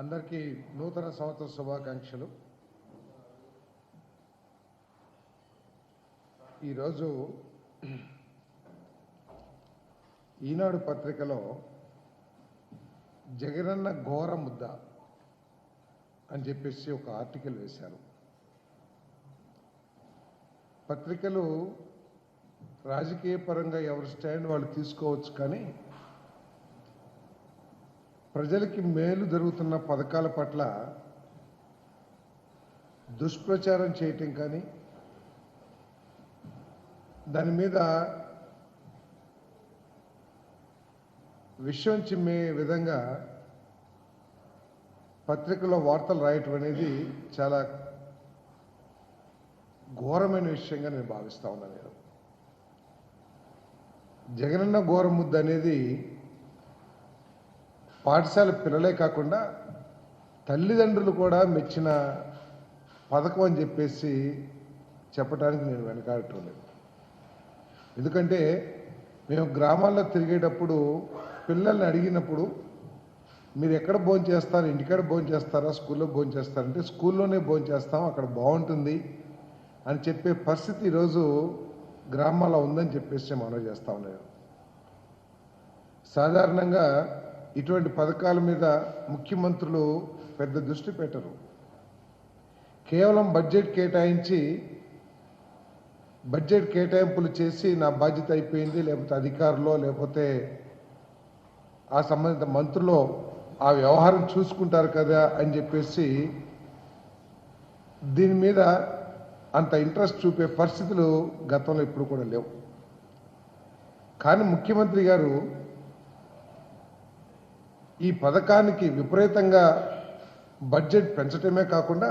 అందరికీ నూతన సంవత్సర శుభాకాంక్షలు. ఈరోజు ఈనాడు పత్రికలో జగనన్న ఘోర ముద్ద అని చెప్పేసి ఒక ఆర్టికల్ వేశారు. పత్రికలు రాజకీయ పరంగా ఎవరి స్టాండ్ వాళ్ళు తీసుకోవచ్చు కానీ ప్రజలకి మేలు జరుగుతున్న పథకాల పట్ల దుష్ప్రచారం చేయటం కానీ దాని మీద విషయం చిమ్మే విధంగా పత్రికలో వార్తలు రాయటం అనేది చాలా ఘోరమైన విషయంగా నేను భావిస్తా ఉన్నాను నేను. జగనన్న ఘోర ముద్ద అనేది పాఠశాల పిల్లలే కాకుండా తల్లిదండ్రులు కూడా మెచ్చిన పథకం అని చెప్పేసి చెప్పడానికి నేను వెనకాడటం లేదు ఎందుకంటే మేము గ్రామాల్లో తిరిగేటప్పుడు పిల్లల్ని అడిగినప్పుడు మీరు ఎక్కడ భోజనం చేస్తారు ఇంటికాడ భోజనం చేస్తారా స్కూల్లో భోజనం చేస్తారంటే స్కూల్లోనే భోజనం చేస్తాం అక్కడ బాగుంటుంది అని చెప్పే పరిస్థితి ఈరోజు గ్రామాల్లో ఉందని చెప్పేసి మనం చేస్తా ఉన్నాను. సాధారణంగా ఇటువంటి పథకాల మీద ముఖ్యమంత్రులు పెద్ద దృష్టి పెట్టరు. కేవలం బడ్జెట్ కేటాయించి బడ్జెట్ కేటాయింపులు చేసి నా బాధ్యత అయిపోయింది లేకపోతే అధికారులు లేకపోతే ఆ సంబంధిత మంత్రులు ఆ వ్యవహారం చూసుకుంటారు కదా అని చెప్పేసి దీని మీద అంత ఇంట్రెస్ట్ చూపే పరిస్థితులు గతంలో ఇప్పుడు కూడా లేవు. కానీ ముఖ్యమంత్రి గారు ఈ పథకానికి విపరీతంగా బడ్జెట్ పెంచటమే కాకుండా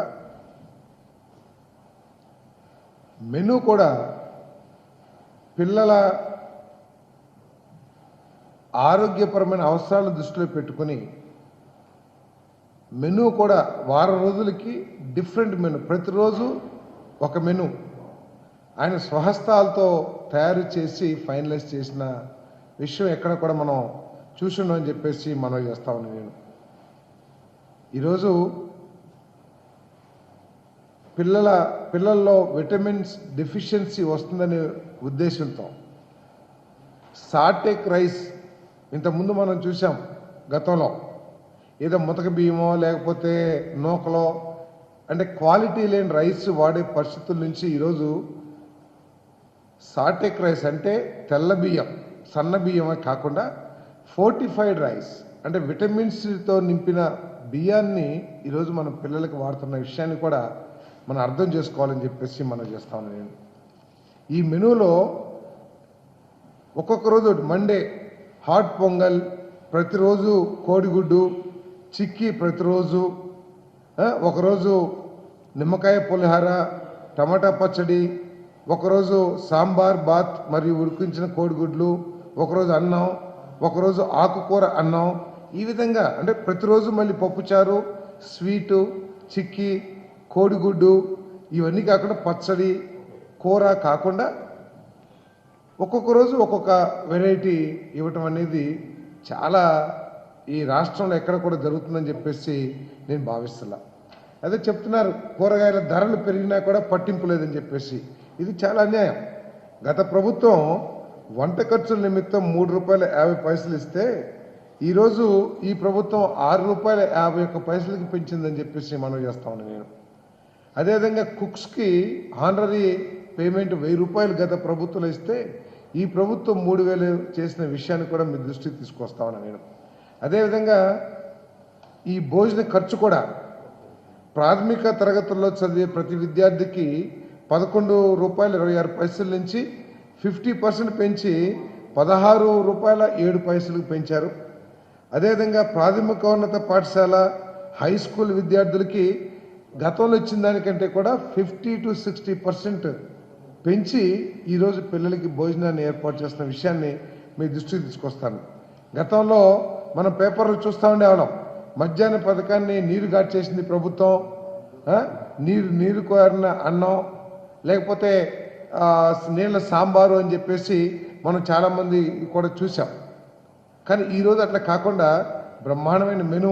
మెను కూడా పిల్లల ఆరోగ్యపరమైన అవసరాలను దృష్టిలో పెట్టుకుని మెను కూడా వారం రోజులకి డిఫరెంట్ మెను ప్రతిరోజు ఒక మెను ఆయన స్వహస్తాలతో తయారు చేసి ఫైనలైజ్ చేసిన విషయం ఎక్కడ కూడా మనం చూసిండు అని చెప్పేసి మనం చేస్తా నేను. ఈరోజు పిల్లల పిల్లల్లో విటమిన్స్ డెఫిషియన్సీ వస్తుందనే ఉద్దేశంతో సాటెక్ రైస్ ఇంతకుముందు మనం చూసాం గతంలో. ఏదో ముతక బియ్యమో లేకపోతే నూకలో అంటే క్వాలిటీ లేని రైస్ వాడే పరిస్థితుల నుంచి ఈరోజు సాటెక్ రైస్ అంటే తెల్ల బియ్యం సన్న బియ్యమే కాకుండా ఫోర్టిఫైడ్ రైస్ అంటే విటమిన్స్తో నింపిన బియ్యాన్ని ఈరోజు మనం పిల్లలకు వాడుతున్న విషయాన్ని కూడా మనం అర్థం చేసుకోవాలని చెప్పేసి మనం చేస్తాను నేను. ఈ మెనూలో ఒక్కొక్క రోజు మండే హాట్ పొంగల్ ప్రతిరోజు కోడిగుడ్డు చిక్కీ ప్రతిరోజు ఒకరోజు నిమ్మకాయ పులిహార టమాటా పచ్చడి ఒకరోజు సాంబార్ బాత్ మరియు ఉడికించిన కోడిగుడ్లు ఒకరోజు అన్నం ఒకరోజు ఆకుకూర అన్నం. ఈ విధంగా అంటే ప్రతిరోజు మళ్ళీ పప్పుచారు స్వీటు చిక్కీ కోడిగుడ్డు ఇవన్నీ కాకుండా పచ్చడి కూర కాకుండా ఒక్కొక్క రోజు ఒక్కొక్క వెరైటీ ఇవ్వటం అనేది చాలా ఈ రాష్ట్రంలో ఎక్కడ కూడా జరుగుతుందని చెప్పేసి నేను భావిస్తున్నా. అదే చెప్తున్నారు కూరగాయల ధరలు పెరిగినా కూడా పట్టింపు లేదని చెప్పేసి. ఇది చాలా అన్యాయం. గత ప్రభుత్వం వంట ఖర్చుల నిమిత్తం మూడు రూపాయల యాభై పైసలు ఇస్తే ఈరోజు ఈ ప్రభుత్వం ఆరు రూపాయల యాభై ఒక్క పైసలకి పెంచిందని చెప్పేసి మనం చేస్తా ఉన్నాను నేను. అదేవిధంగా కుక్స్కి ఆనరీ పేమెంట్ వెయ్యి రూపాయలు గత ప్రభుత్వంలో ఇస్తే ఈ ప్రభుత్వం మూడు వేలు చేసిన విషయాన్ని కూడా మీ దృష్టికి తీసుకొస్తా ఉన్నా నేను. అదేవిధంగా ఈ భోజన ఖర్చు కూడా ప్రాథమిక తరగతుల్లో చదివే ప్రతి విద్యార్థికి పదకొండు రూపాయల ఇరవై ఆరు పైసల నుంచి ఫిఫ్టీ పర్సెంట్ పెంచి పదహారు రూపాయల ఏడు పైసలకు పెంచారు. అదేవిధంగా ప్రాథమికోన్నత పాఠశాల హై స్కూల్ విద్యార్థులకి గతంలో ఇచ్చిన దానికంటే కూడా ఫిఫ్టీ టు సిక్స్టీ పర్సెంట్ పెంచి ఈరోజు పిల్లలకి భోజనాన్ని ఏర్పాటు చేస్తున్న విషయాన్ని మీ దృష్టికి తీసుకొస్తాను. గతంలో మనం పేపర్లు చూస్తూ ఉండేవాళ్ళం మధ్యాహ్న పథకాన్ని నీరు చేసింది ప్రభుత్వం నీరు నీరు కోరిన అన్నం లేకపోతే నీళ్ళ సాంబారు అని చెప్పేసి మనం చాలామంది కూడా చూసాం కానీ ఈరోజు అట్లా కాకుండా బ్రహ్మాండమైన మెను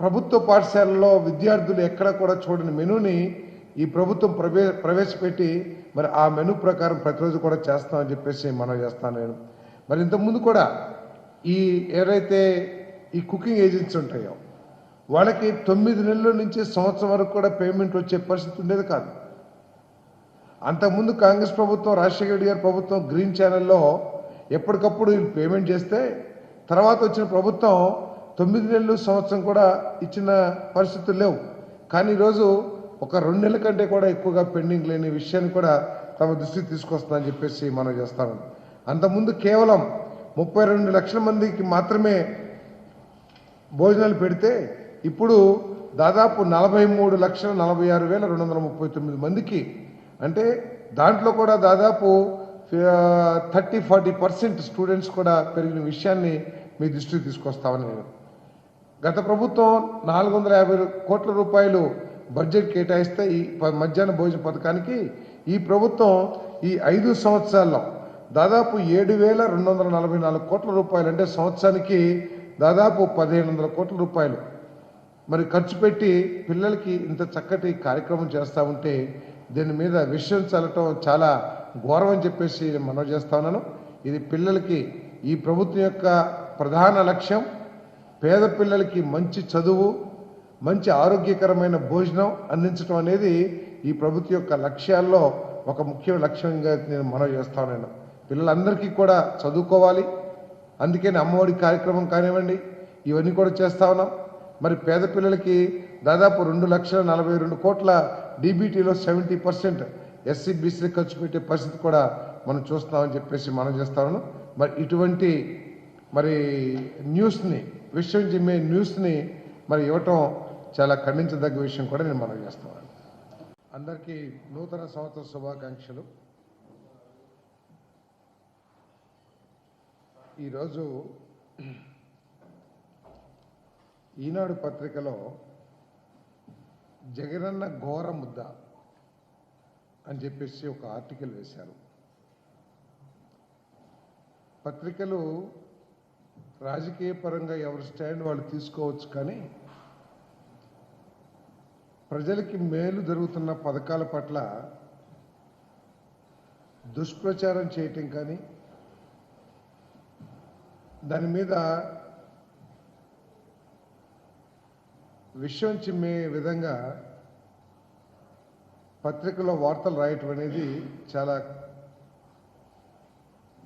ప్రభుత్వ పాఠశాలలో విద్యార్థులు ఎక్కడ కూడా చూడని మెనూని ఈ ప్రభుత్వం ప్రవే ప్రవేశపెట్టి మరి ఆ మెనూ ప్రకారం ప్రతిరోజు కూడా చేస్తామని చెప్పేసి మనం చేస్తాను నేను మరి ఇంతకుముందు కూడా ఈ ఎవరైతే ఈ కుకింగ్ ఏజెన్సీ ఉంటాయో వాళ్ళకి తొమ్మిది నెలల నుంచి సంవత్సరం వరకు కూడా పేమెంట్ వచ్చే పరిస్థితి ఉండేది కాదు. అంతకుముందు కాంగ్రెస్ ప్రభుత్వం రాజశేఖర రెడ్డి గారి ప్రభుత్వం గ్రీన్ ఛానల్లో ఎప్పటికప్పుడు వీళ్ళు పేమెంట్ చేస్తే తర్వాత వచ్చిన ప్రభుత్వం తొమ్మిది నెలలు సంవత్సరం కూడా ఇచ్చిన పరిస్థితులు లేవు. కానీ ఈరోజు ఒక రెండు నెలల కంటే కూడా ఎక్కువగా పెండింగ్ లేని విషయాన్ని కూడా తమ దృష్టికి తీసుకొస్తుందని చెప్పేసి మనం చేస్తాను అంతకుముందు కేవలం ముప్పై రెండు లక్షల మందికి మాత్రమే భోజనాలు పెడితే ఇప్పుడు దాదాపు నలభై మూడు లక్షల నలభై ఆరు వేల రెండు వందల ముప్పై తొమ్మిది మందికి అంటే దాంట్లో కూడా దాదాపు థర్టీ ఫార్టీ పర్సెంట్ స్టూడెంట్స్ కూడా పెరిగిన విషయాన్ని మీ దృష్టికి తీసుకొస్తామని నేను. గత ప్రభుత్వం నాలుగు వందల యాభై కోట్ల రూపాయలు బడ్జెట్ కేటాయిస్తే ఈ మధ్యాహ్న భోజన పథకానికి ఈ ప్రభుత్వం ఈ ఐదు సంవత్సరాల్లో దాదాపు ఏడు వేల రెండు వందల నలభై నాలుగు కోట్ల రూపాయలు అంటే సంవత్సరానికి దాదాపు పదిహేను వందల కోట్ల రూపాయలు. మరి ఖర్చు పెట్టి పిల్లలకి ఇంత చక్కటి కార్యక్రమం చేస్తూ ఉంటే దీని మీద విషయం చల్లటం చాలా ఘోరం అని చెప్పేసి నేను మనవి చేస్తా ఉన్నాను. ఇది పిల్లలకి ఈ ప్రభుత్వం యొక్క ప్రధాన లక్ష్యం పేద పిల్లలకి మంచి చదువు మంచి ఆరోగ్యకరమైన భోజనం అందించడం అనేది ఈ ప్రభుత్వం యొక్క లక్ష్యాల్లో ఒక ముఖ్య లక్ష్యంగా నేను మనవి చేస్తా ఉన్నాను. పిల్లలందరికీ కూడా చదువుకోవాలి. అందుకని అమ్మఒడి కార్యక్రమం కానివ్వండి ఇవన్నీ కూడా చేస్తా ఉన్నాం. మరి పేద పిల్లలకి దాదాపు రెండు లక్షల నలభై రెండు కోట్ల డీబీటీలో సెవెంటీ పర్సెంట్ ఎస్సీ బీసీలకు ఖర్చు పెట్టే పరిస్థితి కూడా మనం చూస్తున్నామని చెప్పేసి మనం చేస్తాను మరి ఇటువంటి మరి న్యూస్ని విషయం చెప్పే న్యూస్ని మరి ఇవ్వటం చాలా ఖండించదగ్గ విషయం కూడా నేను మనం చేస్తున్నాను అందరికీ నూతన సంవత్సర శుభాకాంక్షలు. ఈరోజు ఈనాడు పత్రికలో జగనన్న ఘోర ముద్ద అని చెప్పేసి ఒక ఆర్టికల్ వేశారు. పత్రికలు రాజకీయ పరంగా ఎవరి స్టాండ్ వాళ్ళు తీసుకోవచ్చు కానీ ప్రజలకి మేలు జరుగుతున్న పథకాల పట్ల దుష్ప్రచారం చేయటం కానీ దాని మీద విషయం చిమ్మే విధంగా పత్రికలో వార్తలు రాయటం అనేది చాలా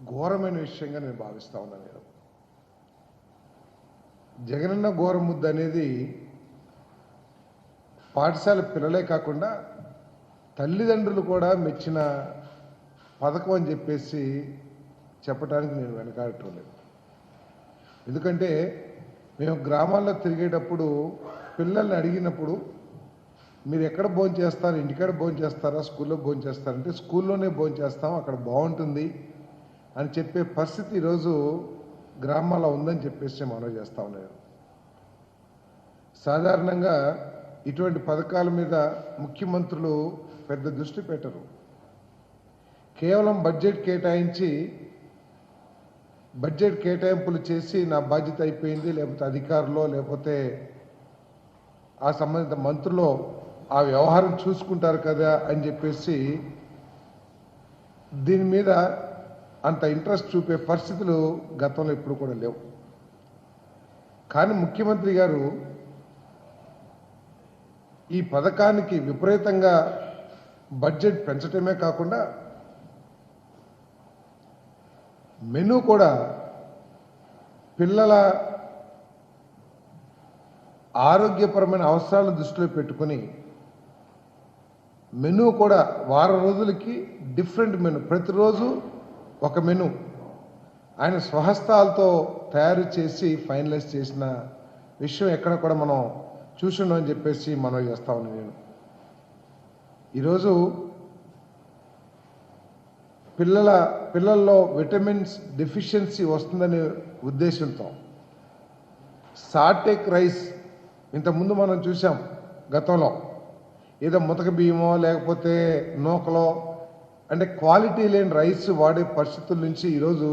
ఘోరమైన విషయంగా నేను భావిస్తా ఉన్నాను నేను. జగనన్న ఘోర ముద్ద అనేది పాఠశాల పిల్లలే కాకుండా తల్లిదండ్రులు కూడా మెచ్చిన పథకం అని చెప్పేసి చెప్పడానికి నేను వెనకాడటం లేదు. ఎందుకంటే మేము గ్రామాల్లో తిరిగేటప్పుడు పిల్లల్ని అడిగినప్పుడు మీరు ఎక్కడ భోజనం చేస్తారు? ఇంటికాడ భోజనం చేస్తారా? స్కూల్లో భోజనం చేస్తారంటే స్కూల్లోనే భోజనం చేస్తాం. అక్కడ బాగుంటుంది. అని చెప్పే పరిస్థితి ఈరోజు గ్రామాల్లో ఉందని చెప్పేసి మనం చేస్తా ఉన్నాను. సాధారణంగా ఇటువంటి పథకాల మీద ముఖ్యమంత్రులు పెద్ద దృష్టి పెట్టరు. కేవలం బడ్జెట్ కేటాయించి బడ్జెట్ కేటాయింపులు చేసి నా బాధ్యత అయిపోయింది లేకపోతే అధికారులు లేకపోతే ఆ సంబంధిత మంత్రులు ఆ వ్యవహారం చూసుకుంటారు కదా అని చెప్పేసి దీని మీద అంత ఇంట్రెస్ట్ చూపే పరిస్థితులు గతంలో ఎప్పుడు కూడా లేవు. కానీ ముఖ్యమంత్రి గారు ఈ పథకానికి విపరీతంగా బడ్జెట్ పెంచటమే కాకుండా మెనూ కూడా పిల్లల ఆరోగ్యపరమైన అవసరాలను దృష్టిలో పెట్టుకొని మెనూ కూడా వారం రోజులకి డిఫరెంట్ మెను. ప్రతిరోజు ఒక మెనూ. ఆయన స్వహస్తాలతో తయారు చేసి ఫైనలైజ్ చేసిన విషయం ఎక్కడ కూడా మనం చూసుండం అని చెప్పేసి మనం చేస్తా ఉన్నాను నేను. ఈరోజు పిల్లల పిల్లల్లో విటమిన్స్ డెఫిషియన్సీ వస్తుందనే ఉద్దేశంతో సాటెక్ రైస్ ఇంతకుముందు మనం చూసాం గతంలో. ఏదో ముతక బియ్యమో లేకపోతే నూకలో అంటే క్వాలిటీ లేని రైస్ వాడే పరిస్థితుల నుంచి ఈరోజు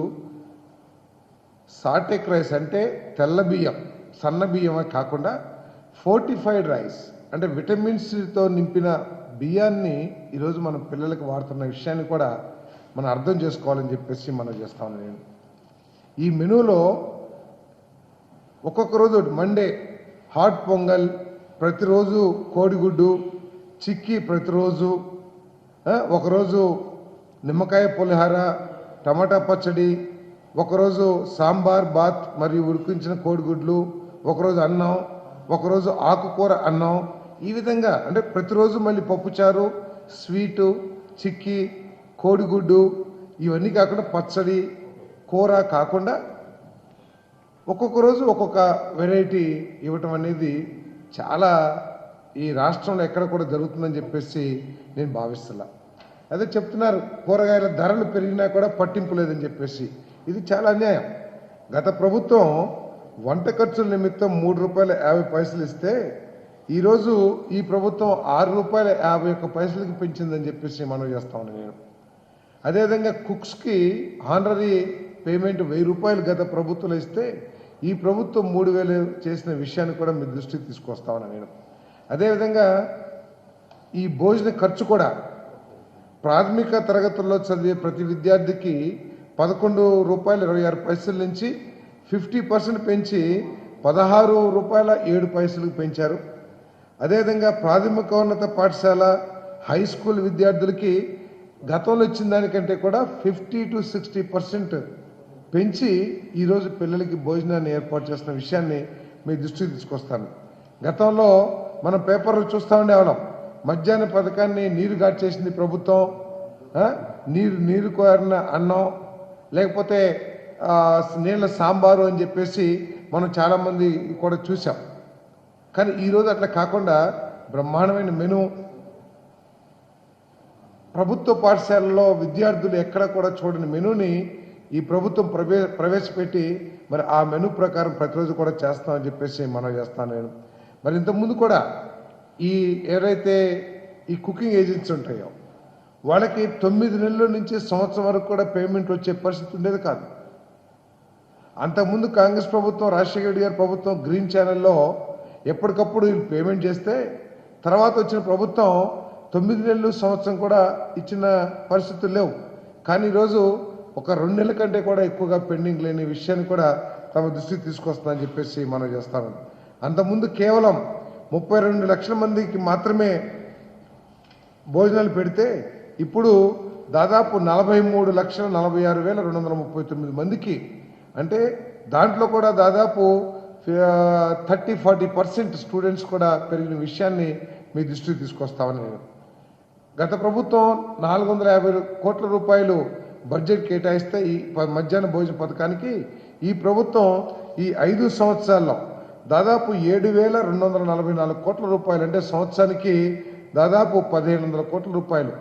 సాటెక్ రైస్ అంటే తెల్ల బియ్యం సన్న బియ్యమే కాకుండా ఫోర్టిఫైడ్ రైస్ అంటే విటమిన్స్తో నింపిన బియ్యాన్ని ఈరోజు మన పిల్లలకు వాడుతున్న విషయాన్ని కూడా మనం అర్థం చేసుకోవాలని చెప్పేసి మనం చేస్తాను నేను ఈ మెనూలో ఒక్కొక్క రోజు మండే హాట్ పొంగల్ ప్రతిరోజు కోడిగుడ్డు చిక్కీ ప్రతిరోజు ఒకరోజు నిమ్మకాయ పులిహార టమాటా పచ్చడి ఒకరోజు సాంబార్ బాత్ మరియు ఉడికించిన కోడిగుడ్లు ఒకరోజు అన్నం ఒకరోజు ఆకుకూర అన్నం. ఈ విధంగా అంటే ప్రతిరోజు మళ్ళీ పప్పుచారు స్వీటు చిక్కీ కోడిగుడ్డు ఇవన్నీ కాకుండా పచ్చడి కూర కాకుండా ఒక్కొక్క రోజు ఒక్కొక్క వెరైటీ ఇవ్వటం అనేది చాలా ఈ రాష్ట్రంలో ఎక్కడ కూడా జరుగుతుందని చెప్పేసి నేను భావిస్తున్నా. అదే చెప్తున్నారు కూరగాయల ధరలు పెరిగినా కూడా పట్టింపు లేదని చెప్పేసి. ఇది చాలా అన్యాయం. గత ప్రభుత్వం వంట ఖర్చుల నిమిత్తం మూడు రూపాయల యాభై పైసలు ఇస్తే ఈరోజు ఈ ప్రభుత్వం ఆరు రూపాయల యాభై ఒక్క పైసలకి పెంచిందని చెప్పేసి మనం చేస్తామని నేను. అదేవిధంగా కుక్స్కి ఆనరీ పేమెంట్ వెయ్యి రూపాయలు గత ప్రభుత్వం ఇస్తే ఈ ప్రభుత్వం మూడు వేలు చేసిన విషయాన్ని కూడా మీ దృష్టికి తీసుకొస్తా ఉన్నా నేను. అదేవిధంగా ఈ భోజన ఖర్చు కూడా ప్రాథమిక తరగతుల్లో చదివే ప్రతి విద్యార్థికి పదకొండు రూపాయలు ఇరవై ఆరు పైసల నుంచి ఫిఫ్టీ పర్సెంట్ పెంచి పదహారు రూపాయల ఏడు పైసలకు పెంచారు. అదేవిధంగా ప్రాథమికోన్నత పాఠశాల హై స్కూల్ విద్యార్థులకి గతంలో ఇచ్చిన దానికంటే కూడా ఫిఫ్టీ టు సిక్స్టీ పర్సెంట్ పెంచి ఈరోజు పిల్లలకి భోజనాన్ని ఏర్పాటు చేస్తున్న విషయాన్ని మీ దృష్టికి తీసుకొస్తాను. గతంలో మనం పేపర్లు చూస్తూ ఉండేవాళ్ళం. మధ్యాహ్న పథకాన్ని నీరు చేసింది ప్రభుత్వం నీరు నీరు కోరిన అన్నం లేకపోతే నీళ్ళ సాంబారు అని చెప్పేసి మనం చాలామంది కూడా చూసాం కానీ ఈరోజు అట్లా కాకుండా బ్రహ్మాండమైన మెను. ప్రభుత్వ పాఠశాలలో విద్యార్థులు ఎక్కడ కూడా చూడని మెనూని ఈ ప్రభుత్వం ప్రవే ప్రవేశపెట్టి మరి ఆ మెనూ ప్రకారం ప్రతిరోజు కూడా చేస్తామని చెప్పేసి మనం చేస్తాను నేను. మరి ఇంతకుముందు కూడా ఈ ఏవైతే ఈ కుకింగ్ ఏజెన్సీ ఉంటాయో వాళ్ళకి తొమ్మిది నెలల నుంచి సంవత్సరం వరకు కూడా పేమెంట్ వచ్చే పరిస్థితి ఉండేది కాదు. అంతకుముందు కాంగ్రెస్ ప్రభుత్వం రాజశేఖర రెడ్డి గారి ప్రభుత్వం గ్రీన్ ఛానల్లో ఎప్పటికప్పుడు వీళ్ళు పేమెంట్ చేస్తే తర్వాత వచ్చిన ప్రభుత్వం తొమ్మిది నెలలు సంవత్సరం కూడా ఇచ్చిన పరిస్థితులు లేవు. కానీ ఈరోజు ఒక రెండు నెలల కంటే కూడా ఎక్కువగా పెండింగ్ లేని విషయాన్ని కూడా తమ దృష్టికి తీసుకొస్తుందని చెప్పేసి మనం చేస్తాము అంతకుముందు కేవలం ముప్పై రెండు లక్షల మందికి మాత్రమే భోజనాలు పెడితే ఇప్పుడు దాదాపు నలభై మూడు లక్షల నలభై ఆరు వేల రెండు వందల ముప్పై తొమ్మిది మందికి అంటే దాంట్లో కూడా దాదాపు థర్టీ ఫార్టీ పర్సెంట్ స్టూడెంట్స్ కూడా పెరిగిన విషయాన్ని మీ దృష్టికి తీసుకొస్తామని నేను. గత ప్రభుత్వం నాలుగు వందల యాభై కోట్ల రూపాయలు బడ్జెట్ కేటాయిస్తే ఈ మధ్యాహ్న భోజన పథకానికి ఈ ప్రభుత్వం ఈ ఐదు సంవత్సరాల్లో దాదాపు ఏడు వేల రెండు వందల నలభై నాలుగు కోట్ల రూపాయలు అంటే సంవత్సరానికి దాదాపు పదిహేను వందల కోట్ల రూపాయలు.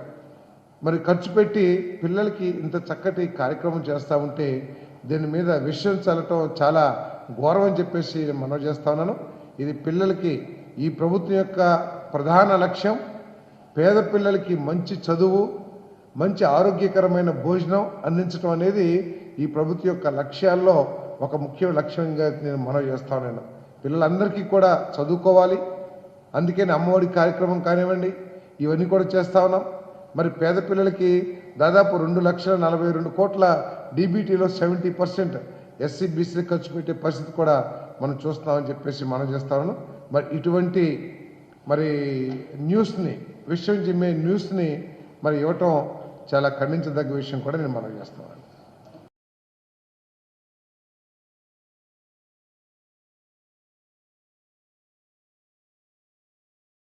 మరి ఖర్చు పెట్టి పిల్లలకి ఇంత చక్కటి కార్యక్రమం చేస్తూ ఉంటే దీని మీద విషయం చల్లటం చాలా ఘోరం అని చెప్పేసి నేను మనవి చేస్తా ఉన్నాను. ఇది పిల్లలకి ఈ ప్రభుత్వం యొక్క ప్రధాన లక్ష్యం. పేద పిల్లలకి మంచి చదువు మంచి ఆరోగ్యకరమైన భోజనం అందించడం అనేది ఈ ప్రభుత్వం యొక్క లక్ష్యాల్లో ఒక ముఖ్య లక్ష్యంగా నేను మనం చేస్తాను నేను పిల్లలందరికీ కూడా చదువుకోవాలి. అందుకని అమ్మఒడి కార్యక్రమం కానివ్వండి ఇవన్నీ కూడా చేస్తా ఉన్నాం. మరి పేద పిల్లలకి దాదాపు రెండు లక్షల నలభై రెండు కోట్ల డీబీటీలో సెవెంటీ పర్సెంట్ ఎస్సీ ఖర్చు పెట్టే పరిస్థితి కూడా మనం చూస్తున్నామని చెప్పేసి మనం చేస్తాను మరి ఇటువంటి మరి న్యూస్ని విషయం చిమ్మే న్యూస్ని మరి ఇవ్వటం చాలా ఖండించదగ్గ విషయం కూడా నేను మనం చేస్తాను.